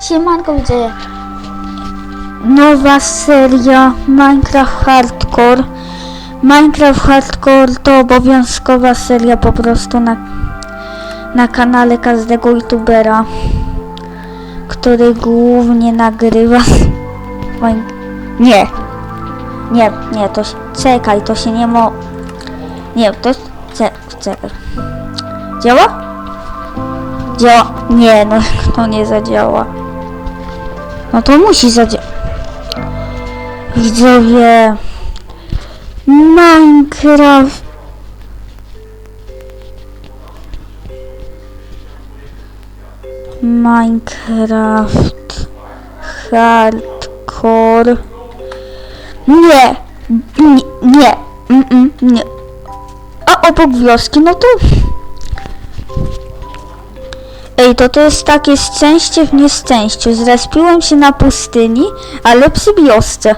Siemanko, widzę nowa seria Minecraft Hardcore. Minecraft Hardcore to obowiązkowa seria po prostu na, na kanale każdego youtubera, który głównie nagrywa. Nie, nie, nie, to się, czekaj, to się nie mo... Nie, to cze, czekaj. Działa? Działa? Nie, no to nie zadziała. No to musi zadziałać. Widzowie. Minecraft. Minecraft. Hardcore. Nie. Nie. Nie. Mm -mm, nie. A obok wioski, no to... Ej, to to jest takie szczęście w nieszczęściu. Zrespiłem się na pustyni, ale przy wiosce.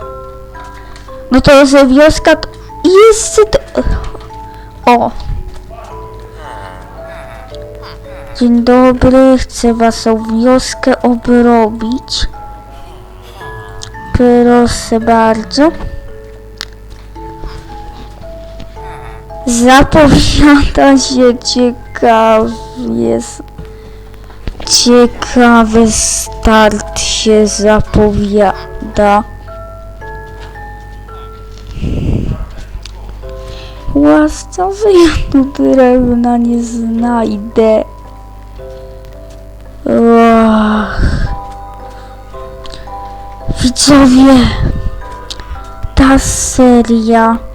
No to, że wioska to... O. Dzień dobry, chcę waszą wioskę obrobić. Proszę bardzo. Zapowiada się ciekawie. Ciekawy start się zapowiada. Łasca, że ja tu drewna nie znajdę. Ach. Widzowie, ta seria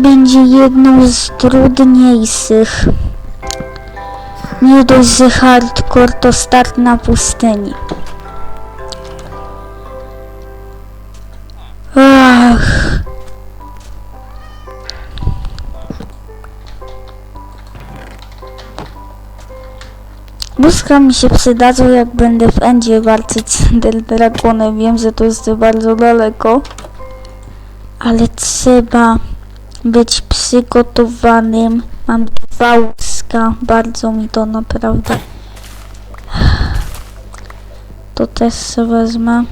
będzie jedną z trudniejszych. Nie dość, że hardcore to start na pustyni. Ach. Mózga mi się przydadzą, jak będę w Endzie walczyć z Dragonem. Wiem, że to jest bardzo daleko. Ale trzeba być przygotowanym. Mam dwa łuska. Bardzo mi to naprawdę. To też wezmę.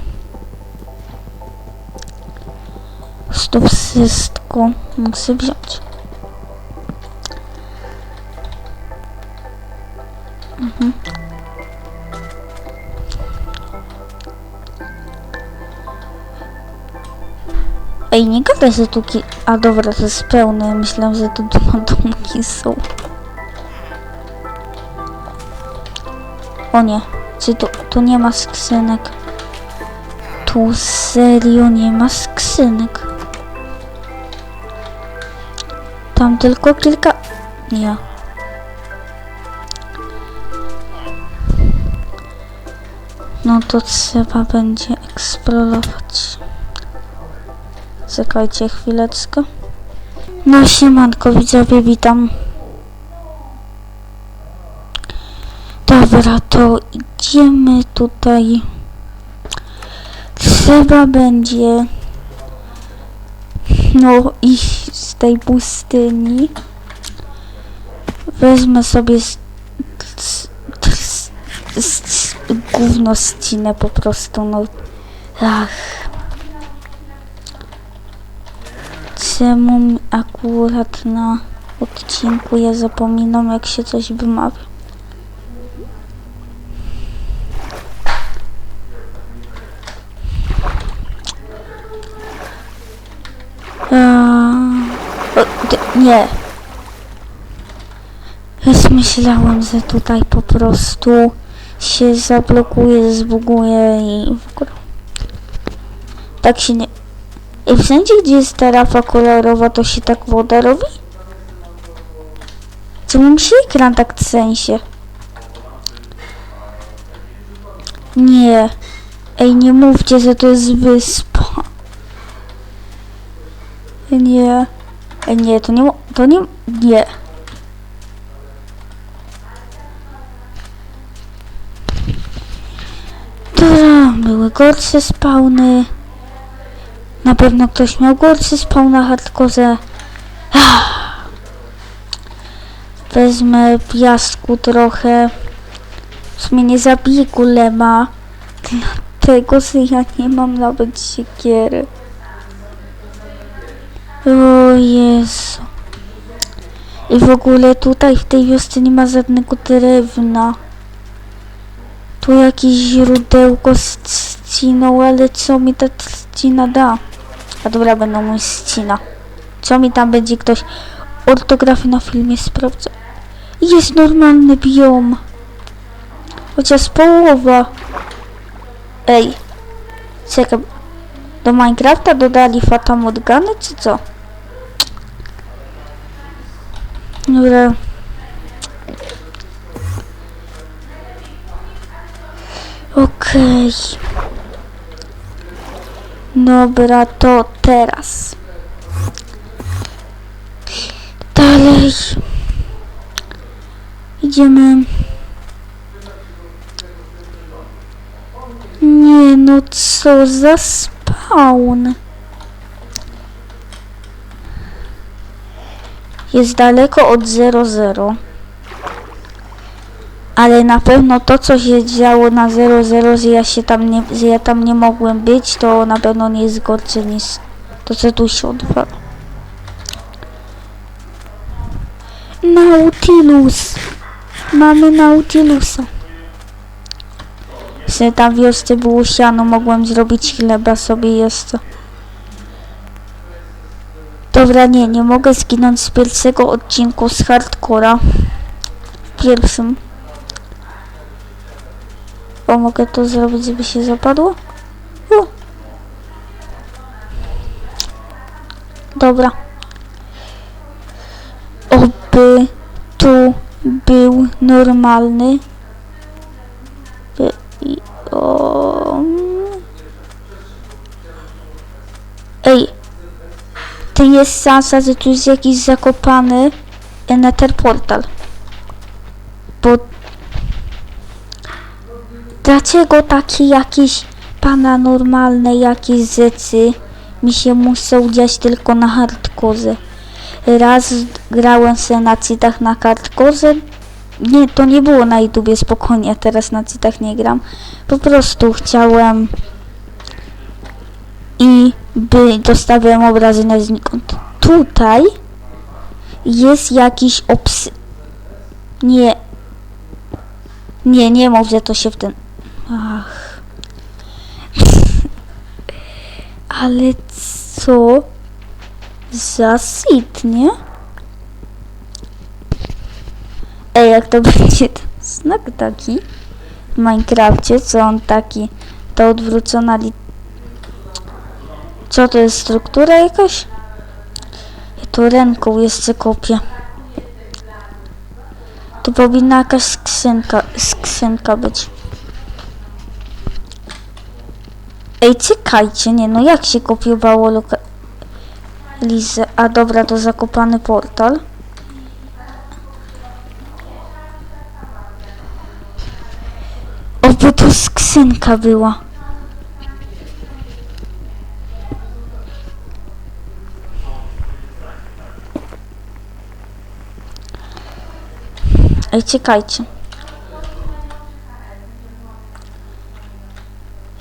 To wszystko muszę wziąć. Mhm. Ej, nie gadaj, że tu ki... A dobra, to jest pełne. Myślałem, że tu dwa domki są. O nie. Czy tu, tu nie ma skrzynek? Tu serio nie ma skrzynek. Tam tylko kilka... Nie. No to trzeba będzie eksplorować. Czekajcie chwileczkę. No siemanko widzowie, witam. Dobra, to idziemy tutaj. Trzeba będzie no iść z tej pustyni. Wezmę sobie z, z, po prostu, no. Ach. Czemu akurat na odcinku ja zapominam jak się coś wymawia? Nie. Już myślałem, że tutaj po prostu się zablokuje, zbuguje i w ogóle. Tak się nie... I wszędzie, gdzie jest ta rafa kolorowa, to się tak woda robi? Co mi się ekran tak trzęsie? Nie. Ej, nie mówcie, że to jest wyspa. Nie. Ej, nie, to nie... To nie... Nie. Dobra, były gorsze spawny. Na pewno ktoś miał gorszy spawn na hardkorze. Wezmę piasku trochę. W sumie nie zabiję golema. Dlatego, że ja nie mam nawet siekiery. O Jezu. I w ogóle tutaj w tej wiosce nie ma żadnego drewna. Tu jakieś źródełko z trzciną, ale co mi ta trzcina da? A dobra, będą mój ścina. Co mi tam będzie ktoś ortografy na filmie sprawdza? Jest normalny biom. Chociaż połowa. Ej. Czekaj. Do Minecrafta dodali Fata Morgany, czy co? Dobra. Okej. Dobra, to teraz. Dalej. Idziemy. Nie no, co za spawn. Jest daleko od 00. Ale na pewno to, co się działo na 00, że ja się tam nie, że ja tam nie mogłem być, to na pewno nie jest gorsze niż to, co tu się odwala. Nautilus. Mamy Nautilusa. Że tam wiosce było siano, mogłem zrobić chleba sobie jeszcze. Dobra, nie, nie mogę zginąć z pierwszego odcinku z hardcora. W pierwszym. O, mogę to zrobić, żeby się zapadło? U. Dobra. Oby tu był normalny. Ej, to jest szansa, że tu jest jakiś zakopany Nether Portal. Bo dlaczego takie jakieś paranormalne jakieś rzeczy mi się muszą dziać tylko na hardkorze? Raz grałem sobie na citach na hardkorze. Nie, to nie było na YouTubie spokojnie, teraz na citach nie gram. Po prostu chciałem i by dostawiłem obrażenia znikąd. Tutaj jest jakiś obs... Nie. Nie, nie mów, że to się w ten... Ach. Ale co za sit, nie? Ej, jak to będzie znak taki w Minecrafcie, co on taki, to odwrócona li... Co to jest, struktura jakaś? Ja tu ręką jeszcze kopię. Tu powinna jakaś skrzynka, skrzynka być. Ej, czekajcie, nie no, jak się kopiowało lokalizę? A dobra, to zakopany portal. O, bo tu skrzynka była. Ej, czekajcie.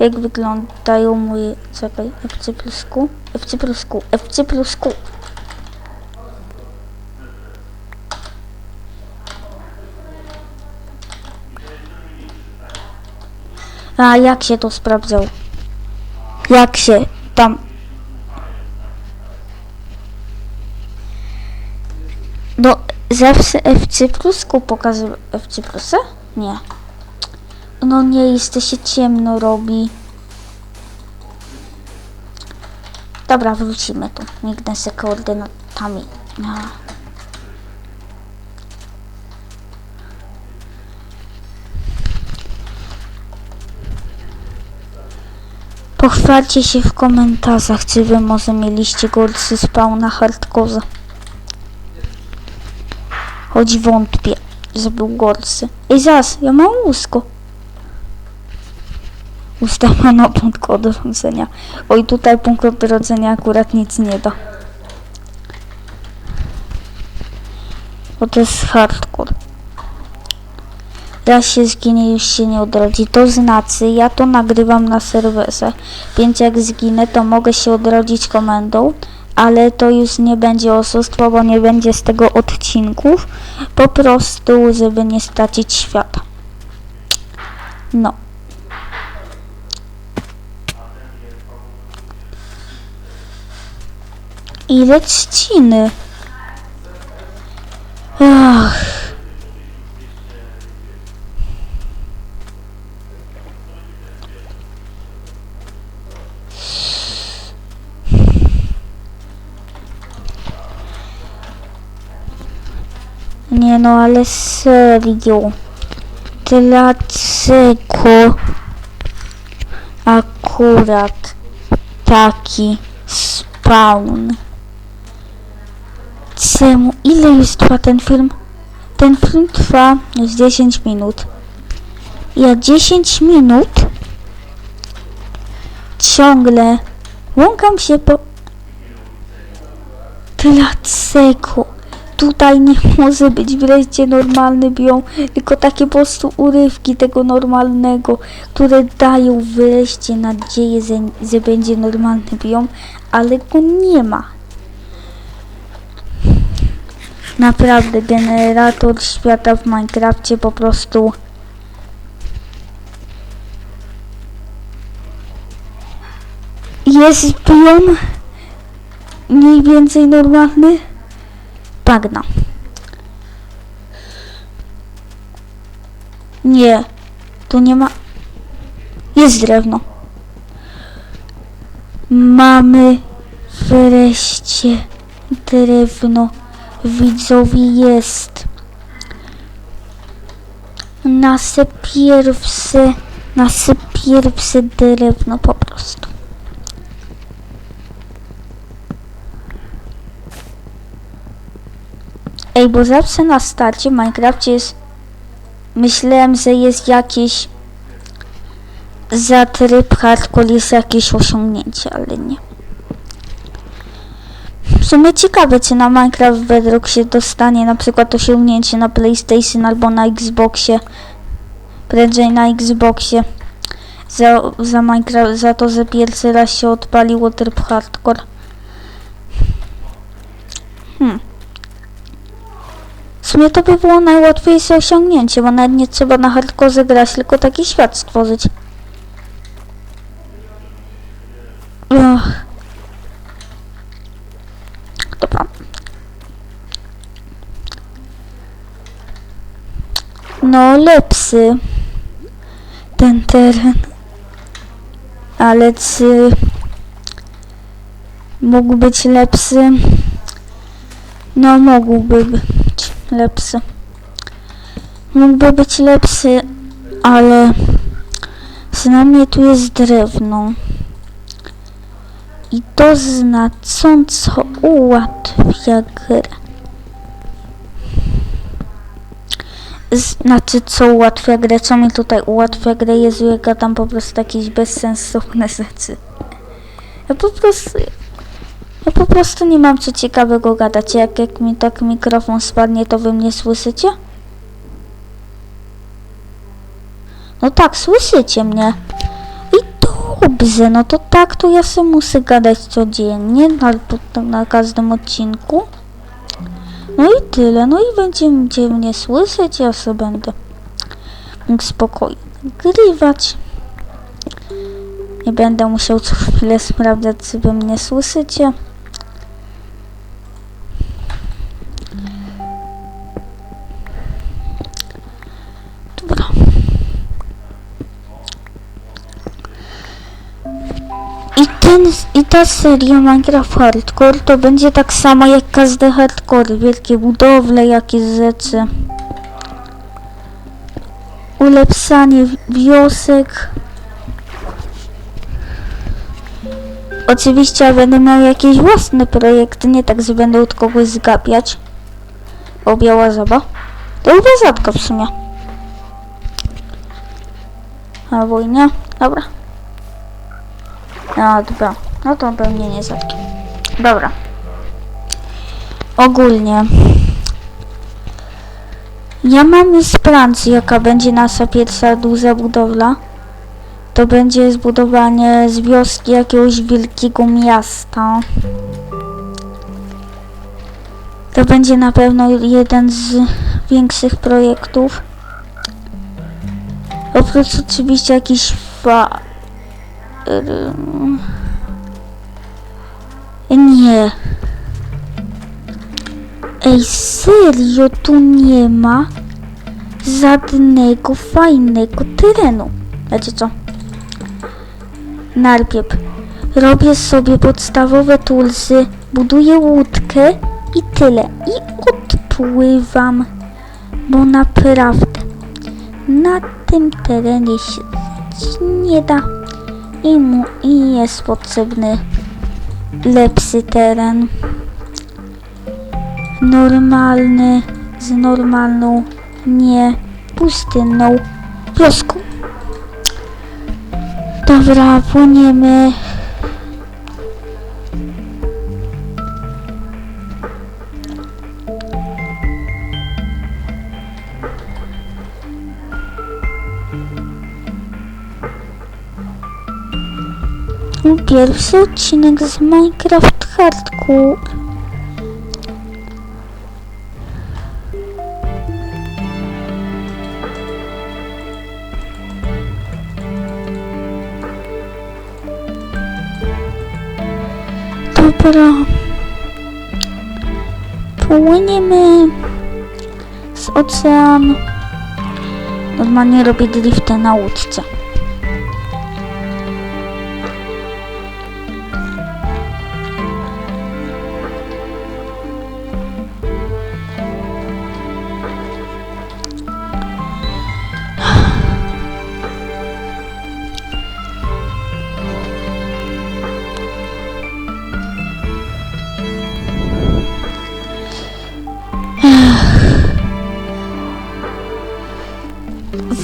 Jak wyglądają moje... Czekaj, FC plus Q? FC plus Q, FC plus Q. A jak się to sprawdzał? Jak się tam... No, zawsze FC plus Q pokazuje FC plusa? Nie. No nie, jest się ciemno robi. Dobra, wrócimy tu. Mignę se koordynatami. No. Pochwalcie się w komentarzach, czy wy może mieliście gorszy spawn na hardkorze. Choć wątpię, że był gorszy. Ej, zaraz, ja mam łusko. Ustawiono punkt odrodzenia. Oj, tutaj punkt odrodzenia akurat nic nie da. Bo to jest hardcore. Raz się zginie, już się nie odrodzi. To znaczy, ja to nagrywam na serwerze, więc jak zginę, to mogę się odrodzić komendą, ale to już nie będzie oszustwo, bo nie będzie z tego odcinków, po prostu, żeby nie stracić świata. No. Ile trzciny? Ach. Nie no, ale serio. Dlaczego akurat taki spawn? Czemu? Ile już trwa ten film? Ten film trwa już 10 minut. Ja 10 minut ciągle łąkam się po... Dlaczego? Tutaj nie może być wreszcie normalny biom, tylko takie po prostu urywki tego normalnego, które dają wreszcie nadzieję, że, że będzie normalny biom, ale go nie ma. Naprawdę, generator świata w Minecrafcie po prostu... Jest biom mniej więcej normalny? Bagna. Nie, tu nie ma... Jest drewno. Mamy wreszcie drewno. Widzowie jest. Nasze pierwsze, nasze pierwsze drewno po prostu. Ej, bo zawsze na starcie w Minecrafcie jest... Myślałem, że jest jakieś... Za tryb hardcore jest jakieś osiągnięcie, ale nie. Sumie ciekawe, czy na Minecraft Bedrock się dostanie na przykład osiągnięcie na PlayStation albo na Xboxie. Prędzej na Xboxie. Za, za Minecraft, za to, że pierwszy raz się odpaliło tryb hardcore. Hmm. W sumie to by było najłatwiejsze osiągnięcie, bo nawet nie trzeba na hardcore grać, tylko taki świat stworzyć. Ugh. Dobra. No lepszy ten teren. Ale czy mógł być lepszy? No mógłby być lepszy. Mógłby być lepszy, ale przynajmniej tu jest drewno. I to znacząco ułatwia grę. Znaczy, co ułatwia grę? Co mi tutaj ułatwia grę? Jezu, ja gadam po prostu jakieś bezsensowne rzeczy. Ja po prostu... Ja po prostu nie mam co ciekawego gadać. Jak, jak mi tak mikrofon spadnie, to wy mnie słyszycie? No tak, słyszycie mnie. Dobrze, no to tak, to ja sobie muszę gadać codziennie, na, na każdym odcinku. No i tyle, no i będziecie mnie słyszeć, ja sobie będę mógł spokojnie nagrywać. Nie będę musiał co chwilę sprawdzać, czy wy mnie słyszycie. Ta seria Minecraft Hardcore to będzie tak samo jak każdy hardcore. Wielkie budowle, jakieś rzeczy. Ulepszanie wiosek. Oczywiście ja będę miał jakieś własne projekty, nie tak, że będę od kogoś zgapiać. O, biała żaba. To chyba rzadko w sumie. Albo i nie. Dobra. No dobra. No to pewnie nie rzadkie. Dobra. Ogólnie. Ja mam już plan, jaka będzie nasza pierwsza duża budowla. To będzie zbudowanie z wioski jakiegoś wielkiego miasta. To będzie na pewno jeden z większych projektów. Oprócz oczywiście jakiś fa... Nie. Ej, serio, tu nie ma żadnego fajnego terenu. Wiecie co? Najpierw robię sobie podstawowe tulsy, buduję łódkę i tyle. I odpływam. Bo naprawdę na tym terenie się nie da i, mu, i jest potrzebny lepszy teren. Normalny, z normalną, nie pustynną wioską. Dobra, płyniemy. Pierwszy odcinek z Minecraft Hardcore. Dobra. Płyniemy z oceanu. Normalnie robię drifty na łódce.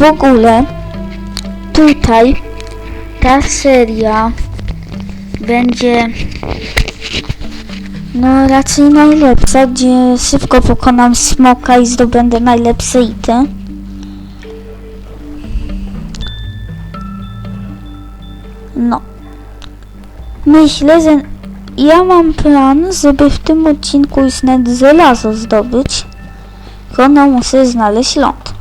Ogóle tutaj ta seria będzie no raczej najlepsza, gdzie szybko pokonam smoka i zdobędę najlepsze ity. No. Myślę, że ja mam plan, żeby w tym odcinku już nawet żelazo zdobyć. Tylko no muszę znaleźć ląd.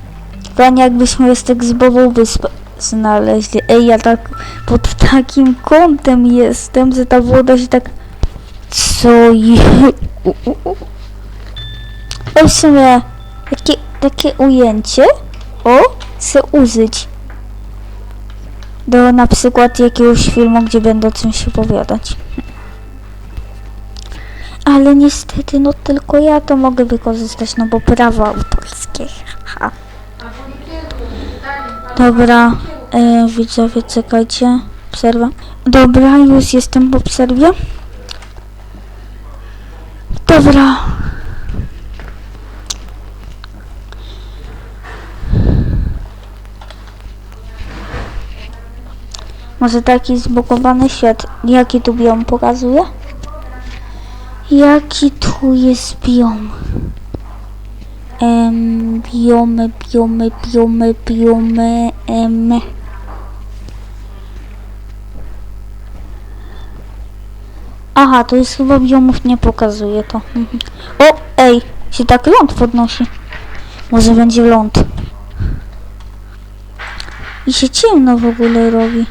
Fajnie jakbyśmy już tak zbową wyspę znaleźli. Ej, ja tak pod takim kątem jestem, że ta woda się tak... Co je... Ej, w sumie takie, takie ujęcie, o, chcę użyć do na przykład jakiegoś filmu, gdzie będę o czymś opowiadać. Ale niestety, no tylko ja to mogę wykorzystać, no bo prawa autorskie. Ha. Dobra, e, widzowie, czekajcie. Przerwa. Dobra, już jestem po przerwie. Dobra. Może taki zbugowany świat. Jaki tu biom pokazuje? Jaki tu jest biom? Em, biomy, biomy, biomy, biomy, em. Aha, to jest chyba biomów nie pokazuje to. Mhm. O, ej, się tak ląd podnosi. Może będzie ląd. I się ciemno w ogóle robi.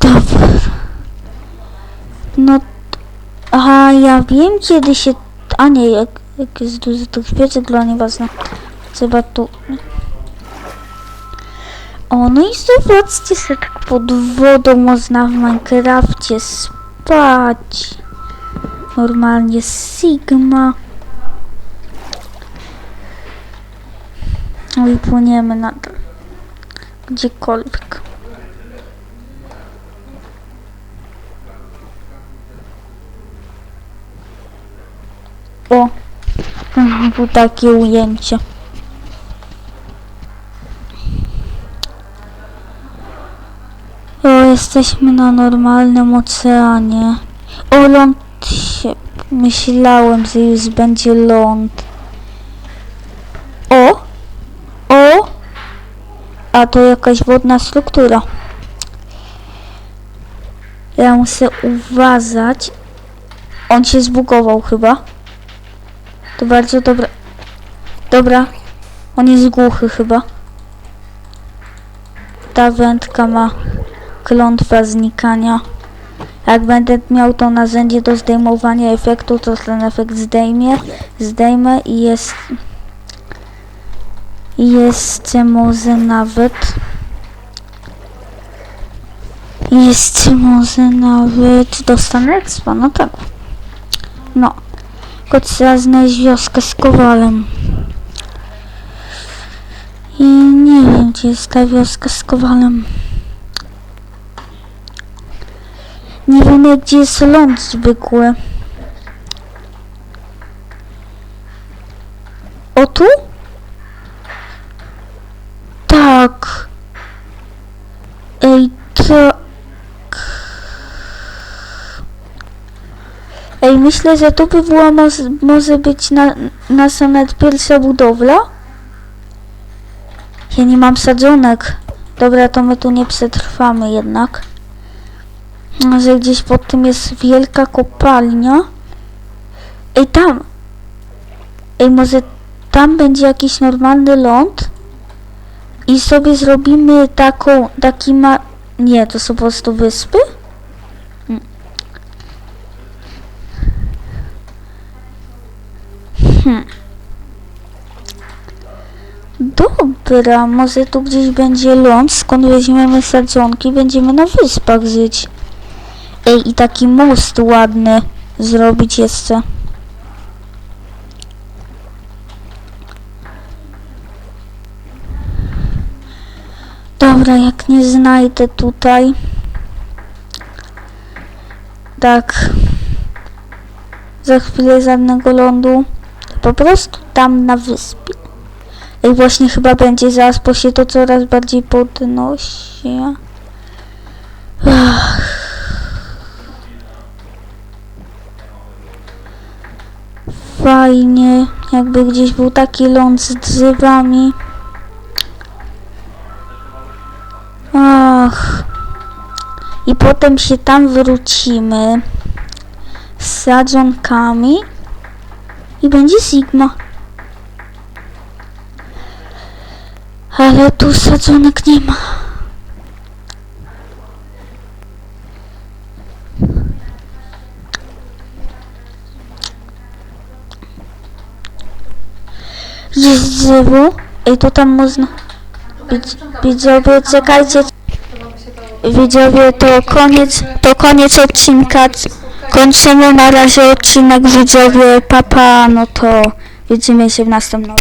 Dobra. No, t- aha, ja wiem kiedy się, a nie, jak, jak jest duży to świecek, dla nieważne. Trzeba tu... O, no i zobaczcie, że tak pod wodą można w Minecrafcie spać. Normalnie Sigma. No i płyniemy nadal. Gdziekolwiek. O, znowu takie ujęcie. jesteśmy na normalnym oceanie. O, ląd się... Myślałem, że już będzie ląd. O! O! A to jakaś wodna struktura. Ja muszę uważać. On się zbugował chyba. To bardzo dobra. Dobra. On jest głuchy chyba. Ta wędka ma klątwa znikania. Jak będę miał to narzędzie do zdejmowania efektu, to ten efekt zdejmie, zdejmę i jest i jeszcze może nawet jeszcze może nawet dostanę expa, no tak. No. Tylko trzeba znaleźć wioskę z kowalem. I nie wiem, gdzie jest ta wioska z kowalem. Nie wiem, gdzie jest ląd zwykły. O tu? Ej, myślę, że to by była moz, może być na, nasza nawet pierwsza budowla. Ja nie mam sadzonek. Dobra, to my tu nie przetrwamy jednak. Może gdzieś pod tym jest wielka kopalnia. Ej, tam! Ej, może tam będzie jakiś normalny ląd? I sobie zrobimy taką, taki ma... Nie, to są po prostu wyspy? Hmm. Dobra, może tu gdzieś będzie ląd, skąd weźmiemy sadzonki, będziemy na wyspach żyć. Ej, i taki most ładny zrobić jeszcze. Dobra, jak nie znajdę tutaj. Tak. Za chwilę żadnego lądu. Po prostu tam na wyspie. Ej, właśnie chyba będzie zaraz, bo się to coraz bardziej podnosi. Fajnie, jakby gdzieś był taki ląd z drzewami. Ach. I potem się tam wrócimy z sadzonkami i będzie Sigma. Ale tu sadzonek nie ma. Jest drzewo. Ej, to tam można... Widz- Widzowie, czekajcie. Widzowie, to koniec, to koniec odcinka. Kończymy na razie odcinek widzowie. Papa, no to widzimy się w następnym.